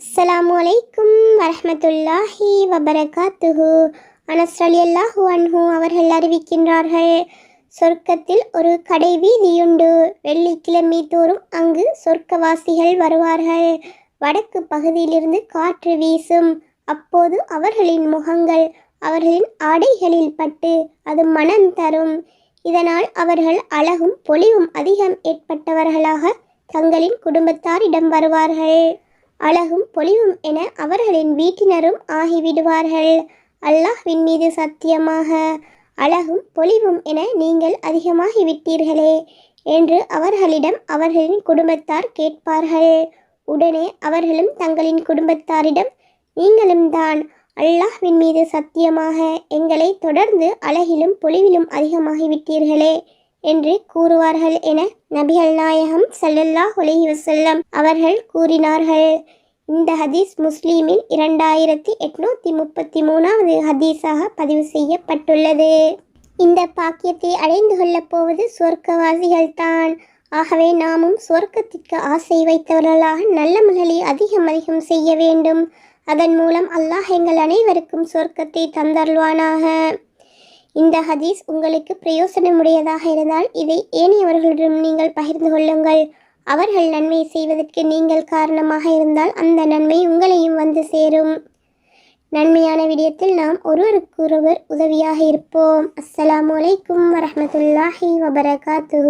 அஸ்ஸலாமு அலைக்கும் வரமத்துல்லாஹி வபரகாத்துஹு. அனஸ்ரலி அல்லாஹு அன்ஹு அவர்கள் அறிவிக்கின்றார்கள் சொர்க்கத்தில் ஒரு கடை வீதியுண்டு. வெள்ளிக்கிழமை தோறும் அங்கு சொர்க்கவாசிகள் வருவார்கள். வடக்கு பகுதியிலிருந்து காற்று வீசும். அப்போது அவர்களின் முகங்கள் அவர்களின் ஆடைகளில் பட்டு அது மனம் தரும். இதனால் அவர்கள் அழகும் பொலிவும் அதிகம் ஏற்பட்டவர்களாக தங்களின் குடும்பத்தாரிடம் வருவார்கள். அழகும் பொலிவும் என அவர்களின் வீட்டினரும் ஆகிவிடுவார்கள். அல்லாஹ்வின் மீது சத்தியமாக அழகும் பொலிவும் என நீங்கள் அதிகமாகிவிட்டீர்களே என்று அவர்களிடம் அவர்களின் குடும்பத்தார் கேட்பார்கள். உடனே அவர்களும் தங்களின் குடும்பத்தாரிடம் நீங்களும் தான் அல்லாஹ்வின் மீது சத்தியமாக எங்களை தொடர்ந்து அழகிலும் பொலிவிலும் அதிகமாகிவிட்டீர்களே. என்று கூறுவார்கள் என நபிகள் நாயகம் ஸல்லல்லாஹு அலைஹி வசல்லம் அவர்கள் கூறினார்கள். இந்த ஹதீஸ் முஸ்லீமில் இரண்டாயிரத்தி எட்நூத்தி முப்பத்தி மூணாவது ஹதீஸாக பதிவு செய்யப்பட்டுள்ளது. இந்த பாக்கியத்தை அடைந்து கொள்ளப் போவது சொர்க்கவாசிகள்தான் ஆகவே நாமும் சொர்க்கத்திற்கு ஆசை வைத்தவர்களாக நல்ல நல்லமல்களை அதிகம் அதிகம் செய்ய வேண்டும். அதன் மூலம் அல்லாஹ் எங்கள் அனைவருக்கும் சொர்க்கத்தை தந்தருள்வானாக. இந்த ஹதீஸ் உங்களுக்கு பிரயோசனமுடையதாக இருந்தால் இதை ஏனையவர்களிடம் நீங்கள் பகிர்ந்து கொள்ளுங்கள். அவர்கள் நன்மை செய்வதற்கு நீங்கள் காரணமாக இருந்தால் அந்த நன்மை உங்களையும் வந்து சேரும். நன்மையான விடயத்தில் நாம் ஒருவருக்கொருவர் உதவியாக இருப்போம். அஸ்ஸலாமு அலைக்கும் வரமத்துல்லாஹி வபரகாத்து